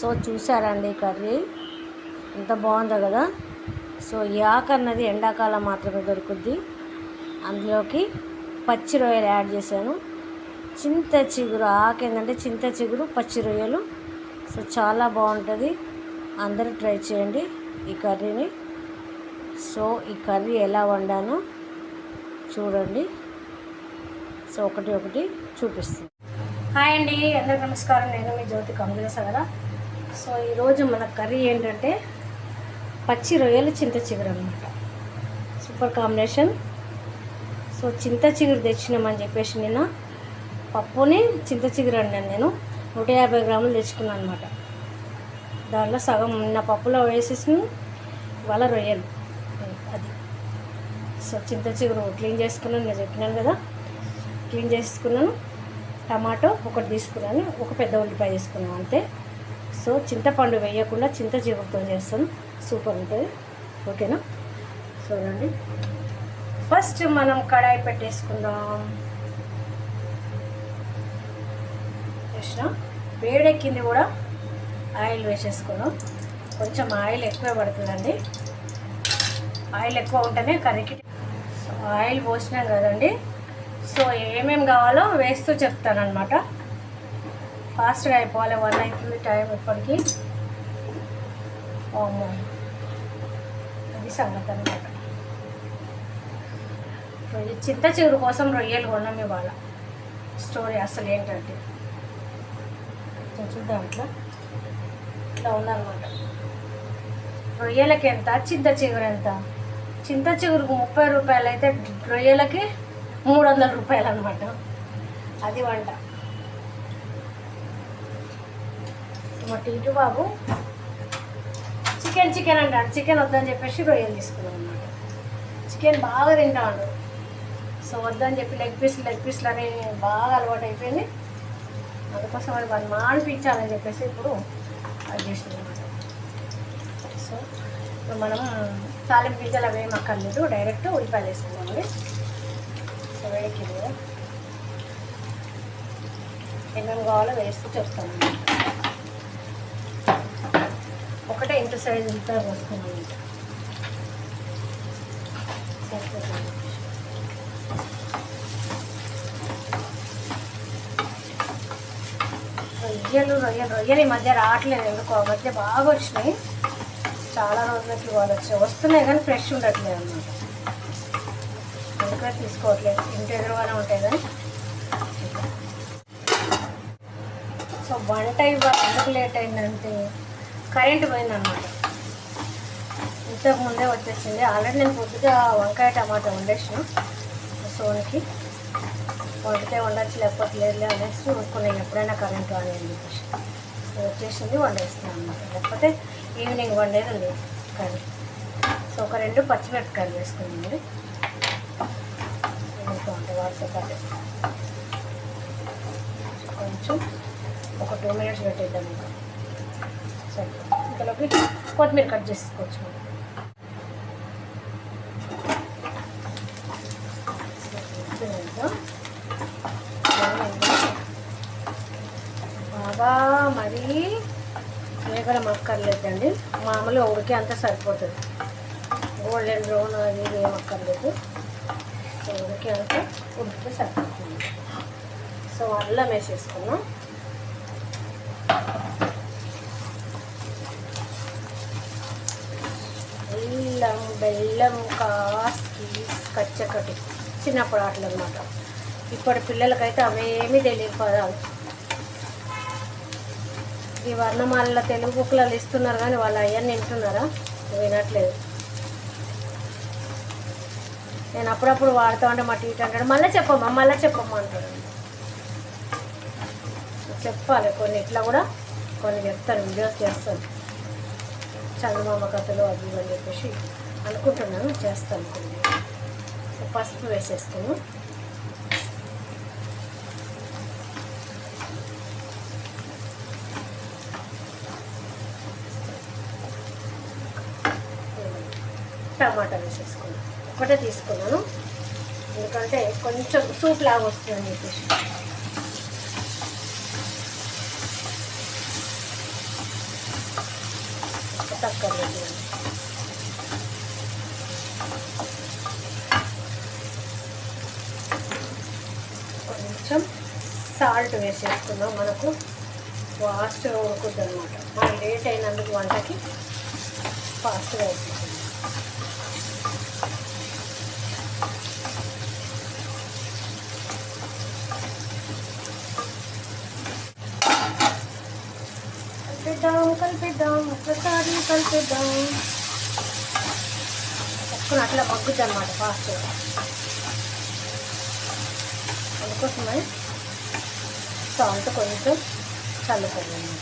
So చూసారండి curry? ఎంత బాగుందో కదా? సో ఈ ఆకు అన్నది ఎండాకాలం మాత్రమే దొరుకుద్ది. అందులోకి పచ్చి రొయ్యలు యాడ్ చేశాను. చింత చిగురు ఆకు ఏంటంటే చింత చిగురు పచ్చి రొయ్యలు. సో చాలా బాగుంటుంది. అందరూ ట్రై చేయండి ఈ కర్రీని. సో ఈ కర్రీ ఎలా వండానో చూడండి. సో ఒకటి ఒకటి చూపిస్తుంది. హాయ్ అండి అందరికి నమస్కారం. నేను మీ జ్యోతి కమలేసా సగరా సో ఈరోజు మన కర్రీ ఏంటంటే పచ్చి రొయ్యలు చింత చిగురు అనమాట సూపర్ కాంబినేషన్. సో చింత చిగురు తెచ్చినామని చెప్పేసి నిన్న పప్పుని చింత చిగురు అన్నాను నేను. నూట యాభై గ్రాములు తెచ్చుకున్నాను అనమాట దాంట్లో సగం నిన్న పప్పులో వేసేసి వాళ్ళ రొయ్యలు. అది. సో చింత చిగురు క్లీన్ చేసుకున్నాను నేను చెప్పినాను కదా. క్లీన్ చేసుకున్నాను. టమాటో ఒకటి తీసుకున్నాను ఒక పెద్ద ఉల్లిపాయ తీసుకున్నాను అంతే. సో చింతపండు వేయకుండా చింత చిగురుతో చేస్తాను సూపర్ ఉంటుంది. ఓకేనా? చూడండి ఫస్ట్ మనం కడాయి పెట్టేసుకుందాం. కృష్ణ వేడెక్కింది కూడా ఆయిల్ వేసేసుకున్నాం. కొంచెం ఆయిల్ ఎక్కువ పడుతుందండి. ఆయిల్ ఎక్కువ ఉంటేనే కర్రీకి ఆయిల్ పోసినాం కదండి. సో ఏమేమి కావాలో వేస్తూ చెప్తానమాట ఫాస్ట్గా అయిపోవాలి. వన్ అవుతుంది టైం ఇప్పటికి. అది సంగతి అనమాట చింత చిగురు కోసం రొయ్యలు కొన్నాం ఇవాళ. స్టోరీ అసలు ఏంటంటే. చూద్దాం అట్లా ఇట్లా ఉందన్నమాట. రొయ్యలకి ఎంత? చింత చిగురు ఎంత? చింత చిగురుకు ముప్పై రూపాయలు అయితే రొయ్యలకి మూడు వందల రూపాయలు అనమాట అది వంట. మా టీటు బాబు. చికెన్ చికెన్ అంటాడు. చికెన్ వద్దని చెప్పేసి రొయ్యలు తీసుకున్నాం అనమాట చికెన్ బాగా తింటాడు. సో వద్దని చెప్పి లెగ్ పీస్ లెగ్ పీస్లు అని బాగా అలవాటు అయిపోయింది అందుకోసం అది వాళ్ళు మానిపించాలని చెప్పేసి ఇప్పుడు అది చేసినాం అనమాట సో ఇప్పుడు మనం తాలింపు గింజలు అవి అక్కర్లేదు. డైరెక్ట్ ఉల్లిపాయలు వేసుకున్నామండి సో వేడికి ఏమేమి కావాలో వేస్తూ చెప్తాను. ఒకటే ఇంత సైజ్ ఇంత పోసుకున్నాం సరిపోతుంది రొయ్యలు రొయ్యలు రొయ్యలు ఈ మధ్య రావట్లేదు ఎందుకో? ఆ మధ్య బాగా వచ్చినాయి. చాలా రోజులకి వాళ్ళు వచ్చాయి. వస్తున్నాయి కానీ ఫ్రెష్ ఉండట్లేదు అన్నమాట. అందుకే తీసుకోవట్లేదు. ఇంటి ఎదురుగానే ఉంటాయి కానీ. సో వంట ఇవాళ ఎందుకు లేట్ అయిందంటే కరెంట్ పోయిందన్నమాట. ఇంతకు ముందే వచ్చేసింది. ఆల్రెడీ నేను పొద్దుగా వంకాయ టమాటా వండేసిన. సోనికి వండితే వండొచ్చు లేకపోతే లేదులే అనేసి ఊరుకున్నాను ఎప్పుడైనా కరెంట్ అని చెప్పేసి. వచ్చేసింది వండేస్తున్నాను అనమాట లేకపోతే ఈవినింగ్ వండేది ఉంది కర్రీ. సో ఒక రెండు పచ్చిమిరపకాయలు వేసుకున్నామండి ఇంకా వాటితో పాటు కొంచెం ఒక టూ మినిట్స్ పెట్టేద్దాం ఇంకా. సరే ఇంతలోకి కొత్తిమీర కట్ చేసుకోవచ్చు. బాగా మరీ వేగడం అక్కర్లేదండి మామూలుగా ఉడికి అంతా సరిపోతుంది. గోల్డెన్ బ్రౌన్ అది ఏం అక్కర్లేదు సో ఉడికి అంతా ఉడికి సరిపోతుంది. సో అల్లం వేసేసుకున్నాం అల్లం బెల్లం కాస్కి కచ్చకటి చిన్నప్పుడు ఆటలు అనమాట ఇప్పటి పిల్లలకైతే అవేమీ తెలియదు. పదాలు ఈ వర్ణమాల తెలుగు బుక్లలో ఇస్తున్నారు కానీ వాళ్ళు అవన్నీ వింటున్నారా? వినట్లేదు. నేను అప్పుడప్పుడు వాడుతూ ఉంటే మా టీచర్ అంటాడు మళ్ళీ చెప్పమ్మా మళ్ళీ చెప్పమ్మా అంటాడు. చెప్పాలి కొన్ని ఇట్లా కూడా కొన్ని చెప్తాను వీడియోస్ చేస్తాను చందమామ కథలు అది అని చెప్పేసి. అనుకుంటున్నాను చేస్తాను పసుపు వేసేస్తాను టమాటా వేసేసుకున్నాను. ఒకటే తీసుకున్నాను. ఎందుకంటే కొంచెం సూప్ లాగా వస్తుందని చెప్పేసి. తక్కువ అక్కర్లేదు కొంచెం సాల్ట్ వేసేసుకుందాం మనకు ఫాస్ట్గా ఉడుకుద్ది అనమాట మనం లేట్ అయినందుకు వంటకి ఫాస్ట్గా వేసేస్తాం కలిపిద్దాం కలిపిద్దాం. ఒక్కసారి కలిపిద్దాం. పక్కన అట్లా మగ్గుద్ది అనమాట ఫాస్ట్గా అందుకోసమే సాల్ట్ కొంచెం చల్లుకోవాలి.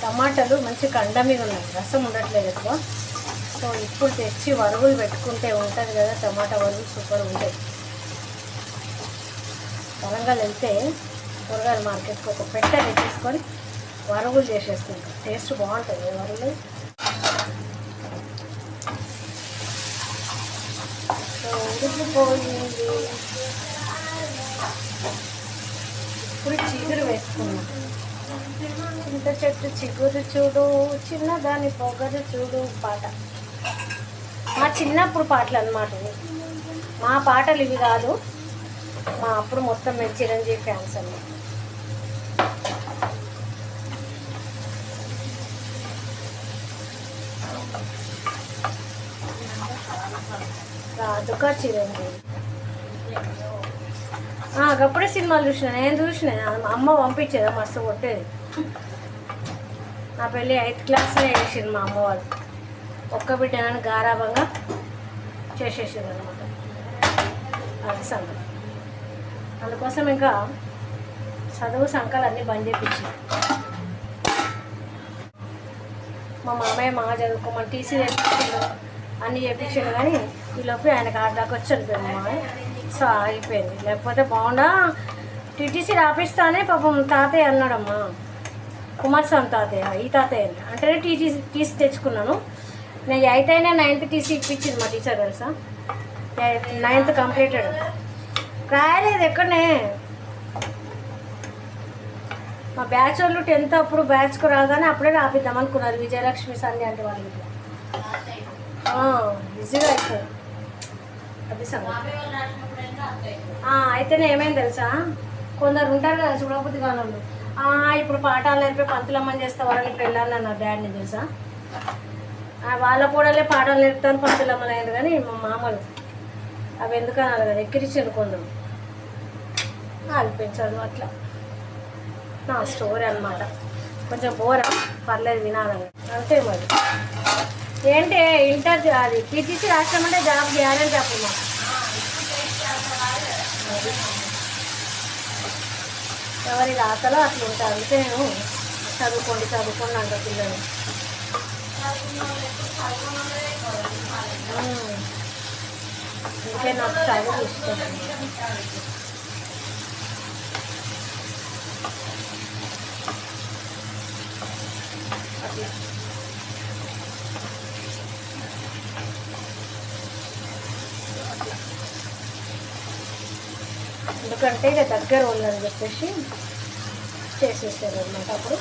టమాటాలు మంచి కండ మీద ఉన్నాయి రసం ఉండట్లేదు ఎక్కువ. సో ఇప్పుడు తెచ్చి వరుగులు పెట్టుకుంటే ఉంటుంది కదా టమాటా వరుగులు సూపర్ ఉంటాయి. వరంగల్ వెళ్తే కూరగాయల మార్కెట్కి ఒక పెట్ట తెచ్చేసుకొని వరుగులు చేసేసుకుంటాం టేస్ట్ బాగుంటుంది వరుగులు. సో ఉడికిపోయింది. ఇప్పుడు చిగురు వేసుకున్నాం. చింత చెట్టు చిగురు చూడు చిన్నదాని పొగరు చూడు పాట. మా చిన్నప్పుడు పాటలు అనమాట మా పాటలు ఇవి కాదు. మా అప్పుడు మొత్తం మేము చిరంజీవి ఫ్యాన్స్ అన్నమాట. రాదుగా చిరంజీవి? అప్పుడే సినిమాలు చూసిన నేను చూసిన అమ్మ పంపించేదా మస్తు కొట్టేది. నా పెళ్ళి ఎయిత్ క్లాస్లో వేసింది మా అమ్మ వాళ్ళు. ఒక్క బిడ్డనని గారాభంగా చేసేసింది అనమాట అది సంగతి అందుకోసం ఇంకా చదువు సంకలు అన్నీ బంద్ చేయించింది మా మామయ్య మా చదువుకోమని టీసీ తెప్పించాడు. అన్నీ చేయించాడు కానీ ఈలోపు ఆయనకు ఆడ దాకా వచ్చి మా మామయ్య. సో ఆగిపోయింది. లేకపోతే బాగుండా? టీటీసీ రాపిస్తానే పాపం తాతయ్య అన్నాడమ్మా. కుమారస్వామి తాతయ్య ఈ తాతయ్య అంటే. టీటీసీ టీసీ తెచ్చుకున్నాను. నేను ఎయిత్ అయినా నైన్త్ టీసీ ఇప్పించింది మా టీచర్ తెలుసా? Ninth completed. రాయలేదు ఎక్కడనే. మా బ్యాచ్ వాళ్ళు టెన్త్ అప్పుడు బ్యాచ్కు రాగానే అప్పుడే రాపిద్దాం అనుకున్నారు విజయలక్ష్మి సంధ్య అంటే వాళ్ళు ఇట్లా ఈజీగా అయిపోయింది అది సంగతి. అయితేనే ఏమైంది తెలుసా? కొందరు ఉంటారు కదా చూడకపోతే కానుండు ఇప్పుడు పాఠాలు నేర్పి పంతులమ్మని చేస్తావారని పెళ్ళాను అన్నారు డాడీని తెలుసా? వాళ్ళ కూడలే పాఠాలు నేర్పుతాను పంతులమ్మని అయింది కానీ మా మామలు. అవి ఎందుకు అనాలి కదా ఎక్కిరిచ్చారు కొందరు. అనిపించదు అట్లా. నా స్టోరీ అన్నమాట. కొంచెం బోరా పర్లేదు వినాలని. అంతే మరి. ఏంటి ఇంటర్ అది టీటీసీ రాష్ట్రం అంటే జాబ్ గ్యారెంటీ అప్పుడు మాకు. అది. ఎవరి రాతలో అట్లా ఉంటారు నేను చదువుకోండి చదువుకోండి అంట పిల్లలు. అందుకే నాకు చదువు ఇష్టం అట్లా ఎందుకంటే ఇక దగ్గర ఉందని చెప్పేసి చేసేసారు అనమాట అప్పుడు.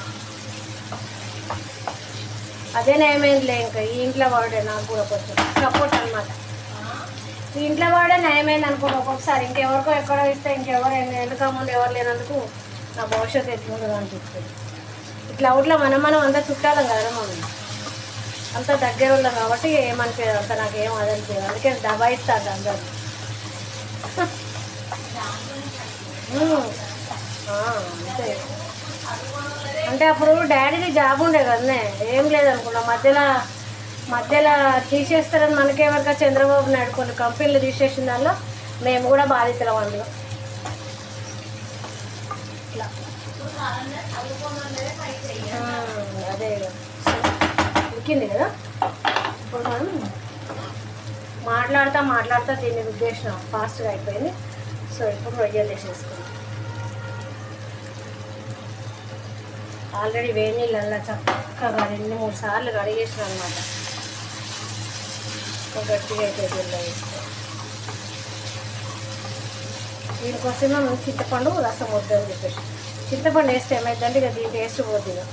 అదే నయమైందిలే ఇంకా ఈ ఇంట్లో వాడే నాకు కూడా కొంచెం సపోర్ట్ అనమాట ఈ ఇంట్లో వాడే నయమైంది అనుకోండి ఒక్కొక్కసారి ఇంకెవరికో ఎక్కడో ఇస్తే ఇంకెవరు ఎందుకు ముందు ఎవరు లేనందుకు నా భవిష్యత్తు ఎట్లుండదు అనిపిస్తుంది ఇట్లా అవుట్లో మనం మనం అంతా చుట్టాలం కదా మనం. అంత దగ్గర ఉన్నాం కాబట్టి ఏమనిపించదు అంత నాకు ఏం అదనిపించదు అందుకే దబాయిస్తాను అందరు అంతే. అంటే అప్పుడు డాడీది జాబ్ ఉండే కదనే ఏం లేదనుకున్నా. మధ్యలో మధ్యలో తీసేస్తారని మనకేమరక చంద్రబాబు నాయుడు కొన్ని కంపెనీలు తీసేసిన దానిలో మేము కూడా బాధితులం అందులో. ఇట్లా. అదే ఉక్కింది కదా? ఇప్పుడు మనం మాట్లాడుతా మాట్లాడుతా దీన్ని ఉద్దేశం ఫాస్ట్గా అయిపోయింది. సో ఇప్పుడు రొయ్యలు వేసేసుకుందాం ఆల్రెడీ వేడి నీళ్ళల్లో చక్కగా రెండు మూడు సార్లు కడిగేసిన అనమాట గట్టిగా అయితే దీనిలో దీనికోసమే మనం చింతపండు రసం వద్దని చెప్పేసి. చింతపండు వేస్తే ఏమైందంటే ఇక దీని టేస్ట్ పోతుంది ఇక.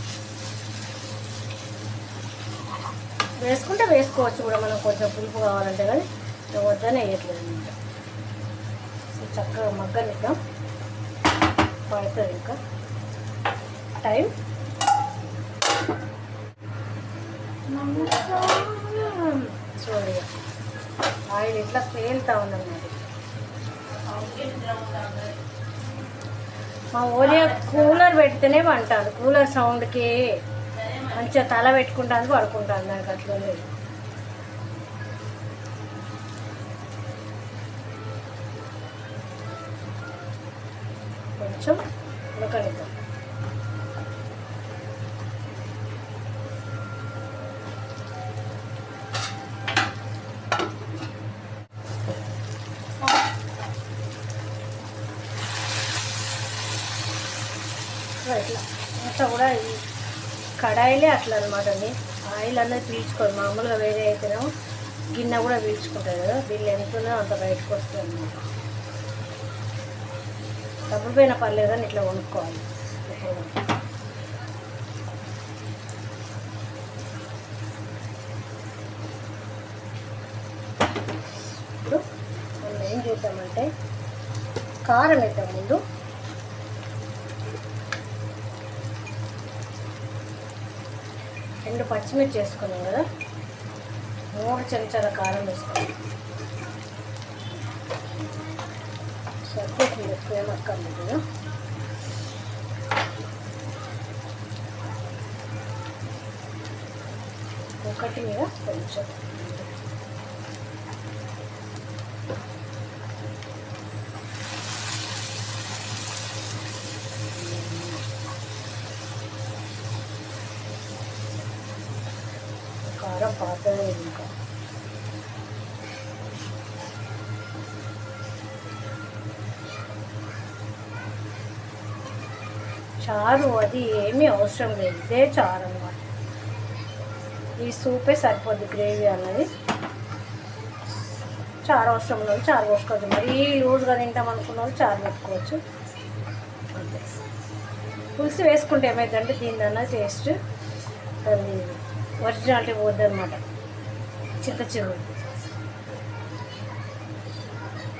వేసుకుంటే వేసుకోవచ్చు కూడా మనం కొంచెం పులుపు కావాలంటే కానీ వద్దనే వేయట్లేదు అనమాట చక్కగా మగ్గనిద్దాం. పడుతుంది ఇంకా టైం చూడండి. ఆయిల్ ఇట్లా పేలుతా ఉందన్నమాట. మా ఓలియా కూలర్ పెడితేనే పంటాను కూలర్ సౌండ్కి మంచిగా తల పెట్టుకుంటాను పడుకుంటాను దానికి అట్లా కొంచెం ఉడకనిద్దాం ఇట్లా అంతా కూడా ఈ కడాయిలే అట్లా అనమాట అండి. ఆయిల్ అనేది పీల్చుకోదు మామూలుగా వేరే అయితేనేమో గిన్నె కూడా పీల్చుకుంటుంది కదా వీళ్ళు ఎంత ఉందో అంత బయటకు వస్తుంది అనమాట డబ్బులు పోయినా పర్లేదు అని ఇట్లా వండుకోవాలి ఇప్పుడు మనం ఏం చేద్దామంటే కారం వేద్దాం ముందు. రెండు పచ్చిమిర్చి వేసుకున్నాం కదా. మూడు చెంచాల కారం వేసుకున్నాం. సరిపోతుంది ఎక్కువ ఏమక్కర్లేదు కదా ఒకటి మీద కొంచెం కారం పాతదే ఇంకా చారు అది ఏమీ అవసరం లేదు. ఇదే చారు అన్నమాట ఈ సూపే సరిపోద్ది గ్రేవీ అన్నది. చారు అవసరం ఉన్నది చారు పోసుకోవచ్చు. మరీ లూజ్గా తింటాం అనుకున్న వాళ్ళు చారు పెట్టుకోవచ్చు. అంతే. పులుసు వేసుకుంటే ఏమైందంటే దీని టేస్ట్ అది ఒరిజినాలిటీ పోద్ది అనమాట చిత్త చిగురు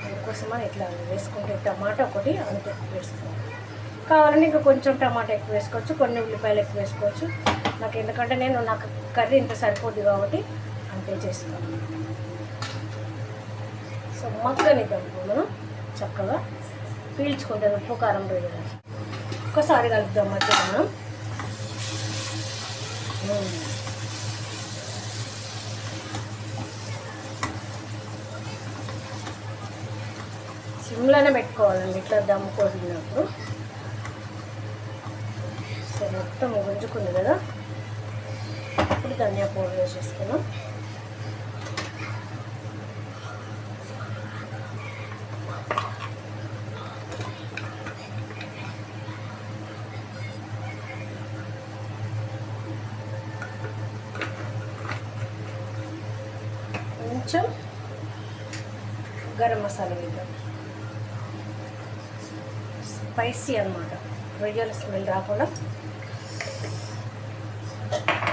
అందుకోసమని ఇట్లా వేసుకుంటే టమాటా ఒకటి అంతే వేసుకోవాలి. కావాలంటే ఇంకా కొంచెం టమాటా ఎక్కువ వేసుకోవచ్చు కొన్ని ఉల్లిపాయలు ఎక్కువ వేసుకోవచ్చు. నాకు ఎందుకంటే నేను నాకు కర్రీ ఇంత సరిపోద్ది కాబట్టి అంతే చేసుకోవాలి సో మగ్గనిద్దాం ఇప్పుడు మనం చక్కగా పీల్చుకుంటుంది ఉప్పు కారం పోయి ఒక్కసారి కలుపుదాం మధ్య మనం సిమ్లోనే పెట్టుకోవాలండి ఇట్లా దమ్ము కోసినప్పుడు మొత్తం గుంజుకుంది కదా. ఇప్పుడు ధనియా పౌడర్ వేసేసుకున్నాం కొంచెం గరం మసాలా వేద్దాం. స్పైసీ అనమాట రొయ్యల స్మెల్ రాకుండా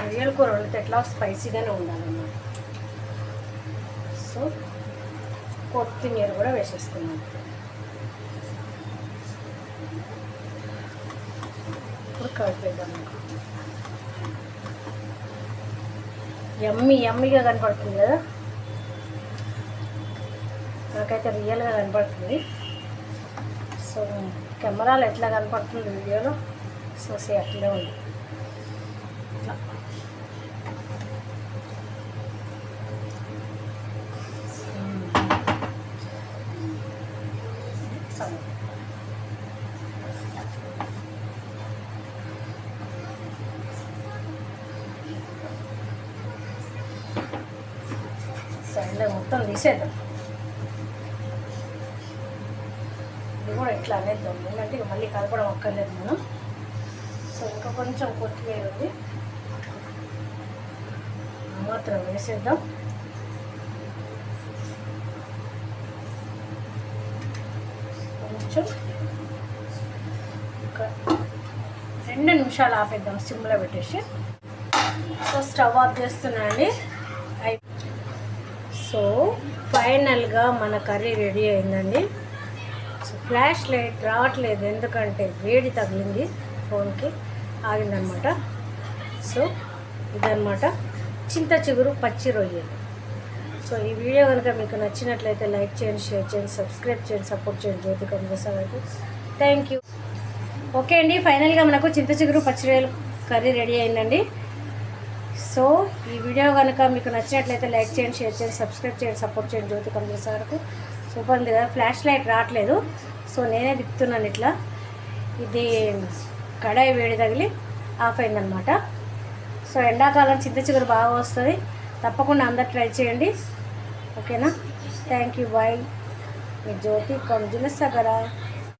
రొయ్యల కూర వండితే ఎట్లా? స్పైసీగానే ఉండాలన్నమాట. సో కొత్తిమీర కూడా వేసేసుకున్నాం ఇప్పుడు కలిపేద్దాం. ఎమ్మి ఎమ్మిగా కనపడుతుంది కదా? నాకైతే రియల్గా కనపడుతుంది. సో కెమెరాలో ఎట్లా కనపడుతుంది వీడియోలో? సో సే అట్లే ఉంది సరే మొత్తం తీసేద్దాం. ఇది కూడా ఇట్లా అనేద్దాం. ఎందుకంటే ఇక మళ్ళీ కలపడం అక్కర్లేదు మనం. సో ఇంకా కొంచెం కొత్తిమీర ఉంది. మాత్రం వేసేద్దాం. కొంచెం ఒక రెండు నిమిషాలు ఆపేద్దాం సిమ్లో పెట్టేసి. సో స్టవ్ ఆఫ్ చేస్తున్నానండి సో ఫైనల్గా మన కర్రీ రెడీ అయిందండి. సో ఫ్లాష్ లైట్ రావట్లేదు ఎందుకంటే వేడి తగిలింది ఫోన్కి ఆగిందనమాట సో ఇదనమాట చింత చిగురు పచ్చి రొయ్యలు. సో ఈ వీడియో కనుక మీకు నచ్చినట్లయితే లైక్ చేయండి షేర్ చేయండి సబ్స్క్రైబ్ చేయండి సపోర్ట్ చేయండి జ్యోతి కమిజసా థ్యాంక్ యూ. ఓకే అండి ఫైనల్గా మనకు చింత చిగురు పచ్చి రొయ్యలు కర్రీ రెడీ అయిందండి. సో ఈ వీడియో కనుక మీకు నచ్చినట్లయితే లైక్ చేయండి షేర్ చేయండి సబ్స్క్రైబ్ చేయండి సపోర్ట్ చేయండి జ్యోతి కమిజసా వరకు సూపర్ ఉంది కదా ఫ్లాష్ లైట్ రావట్లేదు. సో నేనే తిప్పుతున్నాను ఇట్లా. ఇది కడాయి వేడి తగిలి ఆఫ్ అయిందనమాట. సో ఎండాకాలం చింత చిగురు బాగా వస్తుంది. తప్పకుండా అందరు ట్రై చేయండి. ఓకేనా? Thank you. బాయ్. మీ జ్యోతి కంజుల సగరా.